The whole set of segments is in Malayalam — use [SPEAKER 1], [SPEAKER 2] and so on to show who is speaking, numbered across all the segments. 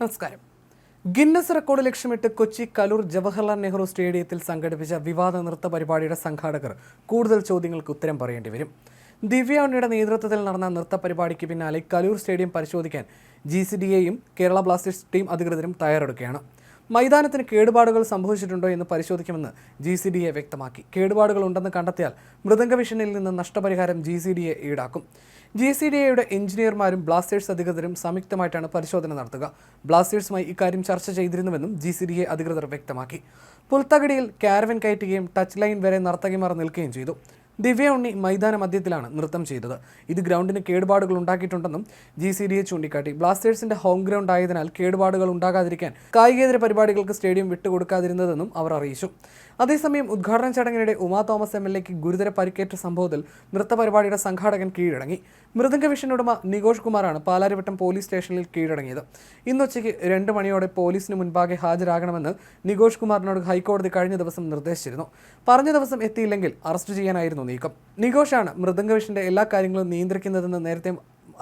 [SPEAKER 1] നമസ്കാരം. ഗിന്നസ് റെക്കോർഡ് ലക്ഷ്യമിട്ട് കൊച്ചി കലൂർ ജവഹർലാൽ നെഹ്റു സ്റ്റേഡിയത്തിൽ സംഘടിപ്പിച്ച വിവാദ നൃത്ത പരിപാടിയുടെ സംഘാടകർ കൂടുതൽ ചോദ്യങ്ങൾക്ക് ഉത്തരം പറയേണ്ടി വരും. ദിവ്യ ഉണ്ണിയുടെ നേതൃത്വത്തിൽ നടന്ന നൃത്ത പരിപാടിക്ക് പിന്നാലെ കലൂർ സ്റ്റേഡിയം പരിശോധിക്കാൻ ജി സി ഡി എയും കേരള ബ്ലാസ്റ്റേഴ്സ് ടീം അധികൃതരും തയ്യാറെടുക്കുകയാണ്. മൈതാനത്തിന് കേടുപാടുകൾ സംഭവിച്ചിട്ടുണ്ടോ എന്ന് പരിശോധിക്കുമെന്ന് ജി സി ഡി എ വ്യക്തമാക്കി. കേടുപാടുകൾ ഉണ്ടെന്ന് കണ്ടെത്തിയാൽ മൃദംഗ വിഷനിൽ നിന്ന് നഷ്ടപരിഹാരം ജി സി ഡി എ ഈടാക്കും. ജി സി ഡി എയുടെ എഞ്ചിനീയർമാരും ബ്ലാസ്റ്റേഴ്സ് അധികൃതരും സംയുക്തമായിട്ടാണ് പരിശോധന നടത്തുക. ബ്ലാസ്റ്റേഴ്സുമായി ഇക്കാര്യം ചർച്ച ചെയ്തിരുന്നുവെന്നും ജി സി ഡി എ അധികൃതർ വ്യക്തമാക്കി. പുൽത്തകടിയിൽ കാരവൻ കയറ്റുകയും ടച്ച് ലൈൻ വരെ നർത്തകിമാർ നിൽക്കുകയും ചെയ്തു. ദിവ്യ ഉണ്ണി മൈതാന മധ്യത്തിലാണ് നൃത്തം ചെയ്തത്. ഇത് ഗ്രൗണ്ടിന് കേടുപാടുകൾ ഉണ്ടാക്കിയിട്ടുണ്ടെന്നും ജി സി ഡി എ ചൂണ്ടിക്കാട്ടി. ബ്ലാസ്റ്റേഴ്സിന്റെ ഹോം ഗ്രൗണ്ട് ആയതിനാൽ കേടുപാടുകൾ ഉണ്ടാകാതിരിക്കാൻ കായികേതര പരിപാടികൾക്ക് സ്റ്റേഡിയം വിട്ടുകൊടുക്കാതിരുന്നതെന്നും അവർ അറിയിച്ചു. അതേസമയം ഉദ്ഘാടന ചടങ്ങിനിടെ ഉമാ തോമസ് എം എൽ എക്ക് ഗുരുതര പരിക്കേറ്റ സംഭവത്തിൽ നൃത്ത പരിപാടിയുടെ സംഘാടകൻ കീഴടങ്ങി. മൃദംഗ വിഷൻ ഉടമ നികോഷ് കുമാറാണ് പാലാരിവട്ടം പോലീസ് സ്റ്റേഷനിൽ കീഴടങ്ങിയത്. ഇന്നുച്ചയ്ക്ക് രണ്ട് മണിയോടെ പോലീസിന് മുൻപാകെ ഹാജരാകണമെന്ന് നികോഷ് കുമാറിനോട് ഹൈക്കോടതി കഴിഞ്ഞ ദിവസം നിർദ്ദേശിച്ചിരുന്നു. പറഞ്ഞ ദിവസം എത്തിയില്ലെങ്കിൽ അറസ്റ്റ് ചെയ്യാനായിരുന്നു നീക്കം. നികോഷാണ് മൃദംഗ വിഷന്റെ എല്ലാ കാര്യങ്ങളും നിയന്ത്രിക്കുന്നതെന്ന് നേരത്തെ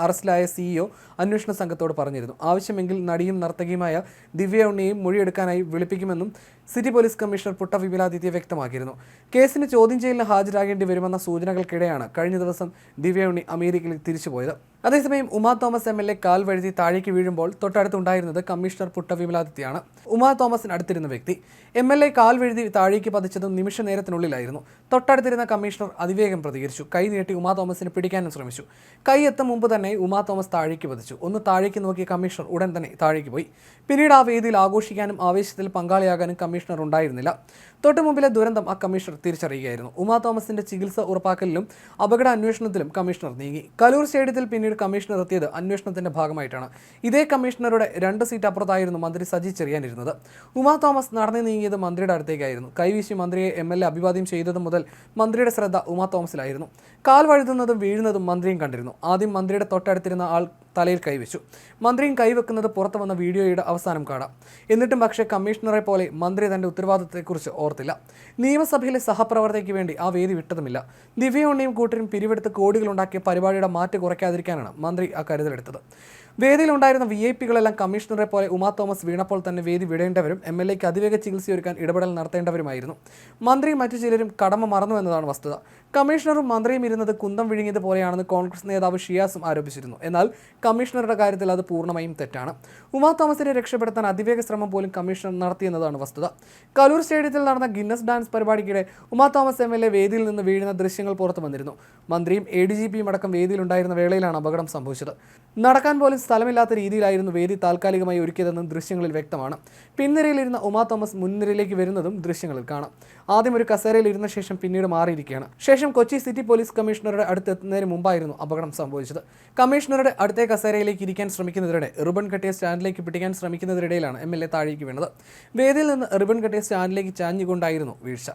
[SPEAKER 1] അറസ്റ്റിലായ സിഇഒ അന്വേഷണ സംഘത്തോട് പറഞ്ഞിരുന്നു. ആവശ്യമെങ്കിൽ നടിയും നർത്തകിയുമായ ദിവ്യ ഉണ്ണിയെയും മൊഴിയെടുക്കാനായി വിളിപ്പിക്കുമെന്നും city police commissioner Putta Vimaladitya വ്യക്തമാക്കിയിരുന്നു. കേസിന് ചോദ്യം ചെയ്യലിന് ഹാജരാകേണ്ടി വരുമെന്ന സൂചനകൾക്കിടെയാണ് കഴിഞ്ഞ ദിവസം ദിവ്യ ഉണ്ണി അമേരിക്കയിൽ തിരിച്ചുപോയത്. അതേസമയം Uma Thomas M L A കാൽ വഴുതി താഴേക്ക് വീഴുമ്പോൾ തൊട്ടടുത്തുണ്ടായിരുന്നത് കമ്മീഷണർ പുട്ട വിമലാദിത്യാണ് ഉമാ തോമസിന് അടുത്തിരുന്ന വ്യക്തി. എം എൽ എ കാൽ വഴുതി താഴേക്ക് പതിച്ചതും നിമിഷ നേരത്തിനുള്ളിലായിരുന്നു. തൊട്ടടുത്തിരുന്ന കമ്മീഷണർ അതിവേഗം പ്രതികരിച്ചു. കൈ നീട്ടി ഉമാ തോമസിനെ പിടിക്കാനും ശ്രമിച്ചു. കൈ എത്തും മുമ്പ് തന്നെ ഉമാ തോമസ് താഴേക്ക് പതിച്ചു. ഒന്ന് താഴേക്ക് നോക്കിയ കമ്മീഷണർ ഉടൻ തന്നെ താഴേക്ക് പോയി. പിന്നീട് ആ വേദിയിൽ ആഘോഷിക്കാനും ആവേശത്തിൽ പങ്കാളിയാകാനും കമ്മീഷണർ ഉണ്ടായിരുന്നില്ല തൊട്ടുമുമ്പിലെ ദുരന്തം ആ കമ്മീഷണർ തിരിച്ചറിയുകയായിരുന്നു. ഉമാ തോമസിന്റെ ചികിത്സ ഉറപ്പാക്കലിലും അപകട അന്വേഷണത്തിലും കമ്മീഷണർ നീങ്ങി. കലൂർ സ്റ്റേഡിയത്തിൽ പിന്നീട് കമ്മീഷണർ എത്തിയത് അന്വേഷണത്തിന്റെ ഭാഗമായിട്ടാണ്. ഇതേ കമ്മീഷണറുടെ രണ്ട് സീറ്റ് അപ്പുറത്തായിരുന്നു മന്ത്രി സജി ചെറിയാനിരുന്നത്. ഉമാ തോമസ് നടന്നു നീങ്ങിയത് മന്ത്രിയുടെ അടുത്തേക്കായിരുന്നു. കൈവീശി മന്ത്രിയെ എം എൽ എ അഭിവാദ്യം ചെയ്തതു മുതൽ മന്ത്രിയുടെ ശ്രദ്ധ ഉമാ തോമസിലായിരുന്നു. കാൽ വഴുതുന്നതും വീഴുന്നതും മന്ത്രിയും കണ്ടിരുന്നു. ആദ്യം മന്ത്രിയുടെ തൊട്ടടുത്തിരുന്ന ആൾ തലയിൽ കൈവച്ചു. മന്ത്രിയും കൈവെക്കുന്നത് പുറത്തു വന്ന വീഡിയോയുടെ അവസാനം കാണാം. എന്നിട്ടും പക്ഷേ കമ്മീഷണറെ പോലെ മന്ത്രി തന്റെ ഉത്തരവാദിത്തത്തെക്കുറിച്ച് ഓർത്തില്ല. നിയമസഭയിലെ സഹപ്രവർത്തകയ്ക്ക് വേണ്ടി ആ വേദി വിട്ടതുമില്ല. ദിവ്യ ഉണ്ണിയും കൂട്ടരും പിരിവെടുത്ത് കോടികളുണ്ടാക്കിയ പരിപാടിയുടെ മാറ്റ് കുറയ്ക്കാതിരിക്കാനാണ് മന്ത്രി ആ കരുതലെടുത്തത്. വേദിയിലുണ്ടായിരുന്ന വി ഐ പികളെല്ലാം കമ്മീഷണറെ പോലെ ഉമാ തോമസ് വീണപ്പോൾ തന്നെ വേദി വിടേണ്ടവരും എം എൽ എക്ക് അതിവേഗ ചികിത്സയൊരുക്കാൻ ഇടപെടൽ നടത്തേണ്ടവരുമായിരുന്നു. മന്ത്രിയും മറ്റു ചിലരും കടമ മറന്നു എന്നതാണ് വസ്തുത. കമ്മീഷണറും മന്ത്രിയും ഇരുന്നത് കുന്തം വിഴുങ്ങിയത് പോലെയാണെന്ന് കോൺഗ്രസ് നേതാവ് ഷിയാസും ആരോപിച്ചിരുന്നു. എന്നാൽ കമ്മീഷണറുടെ കാര്യത്തിൽ അത് പൂർണമായും തെറ്റാണ്. ഉമാ തോമസിനെ രക്ഷപ്പെടുത്താൻ അതിവേഗ ശ്രമം പോലും കമ്മീഷണർ നടത്തിയെന്നതാണ് വസ്തുത. കലൂർ സ്റ്റേഡിയത്തിൽ നടന്ന Guinness dance പരിപാടിക്കിടെ Uma Thomas M L A വേദിയിൽ നിന്ന് വീഴുന്ന ദൃശ്യങ്ങൾ പുറത്തു വന്നിരുന്നു. മന്ത്രിയും എ ഡി ജി പിയും അടക്കം വേദിയിലുണ്ടായിരുന്ന വേളയിലാണ് അപകടം സംഭവിച്ചത്. നടക്കാൻ പോലും സ്ഥലമില്ലാത്ത രീതിയിലായിരുന്നു വേദി താൽക്കാലികമായി ഒരുക്കിയതെന്നും ദൃശ്യങ്ങളിൽ വ്യക്തമാണ്. പിൻനിരയിലിരുന്ന ഉമാ തോമസ് മുൻനിരയിലേക്ക് വരുന്നതും ദൃശ്യങ്ങളിൽ കാണാം. ആദ്യം ഒരു കസേരയിൽ ഇരുന്ന ശേഷം പിന്നീട് മാറിയിരിക്കുകയാണ്. ശേഷം കൊച്ചി സിറ്റി പോലീസ് കമ്മീഷണറുടെ അടുത്ത് എത്തുന്നതിന് മുമ്പായിരുന്നു അപകടം സംഭവിച്ചത്. കമ്മീഷണറുടെ അടുത്ത കസേരയിലേക്ക് ഇരിക്കാൻ ശ്രമിക്കുന്നതിനിടെ റിബൺ കെട്ടിയ സ്റ്റാൻഡിലേക്ക് പിടിക്കാൻ ശ്രമിക്കുന്നതിനിടയിലാണ് എം എൽ എ താഴേക്ക് വീണത്. വേദിയിൽ നിന്ന് റിബൺ കെട്ടിയ സ്റ്റാൻഡിലേക്ക് ചാഞ്ഞുകൊണ്ടായിരുന്നു വീഴ്ച.